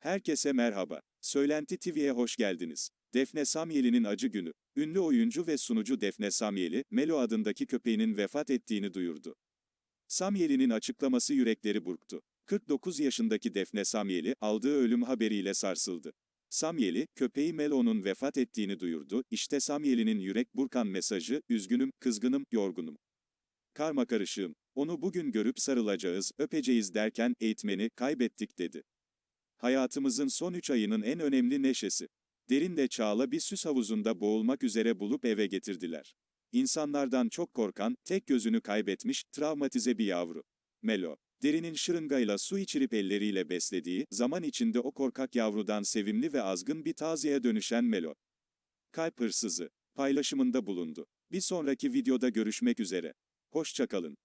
Herkese merhaba. Söylenti TV'ye hoş geldiniz. Defne Samyeli'nin acı günü. Ünlü oyuncu ve sunucu Defne Samyeli, Melo adındaki köpeğinin vefat ettiğini duyurdu. Samyeli'nin açıklaması yürekleri burktu. 49 yaşındaki Defne Samyeli, aldığı ölüm haberiyle sarsıldı. Samyeli, köpeği Melo'nun vefat ettiğini duyurdu. İşte Samyeli'nin yürek burkan mesajı, üzgünüm, kızgınım, yorgunum. Karma karışığım. Onu bugün görüp sarılacağız, öpeceğiz derken eğitmeni kaybettik dedi. Hayatımızın son 3 ayının en önemli neşesi. Derinle Çağla bir süs havuzunda boğulmak üzere bulup eve getirdiler. İnsanlardan çok korkan, tek gözünü kaybetmiş, travmatize bir yavru. Melo. Derinin şırıngayla su içirip elleriyle beslediği, zaman içinde o korkak yavrudan sevimli ve azgın bir taziye dönüşen Melo. Kalp hırsızı. Paylaşımında bulundu. Bir sonraki videoda görüşmek üzere. Hoşçakalın.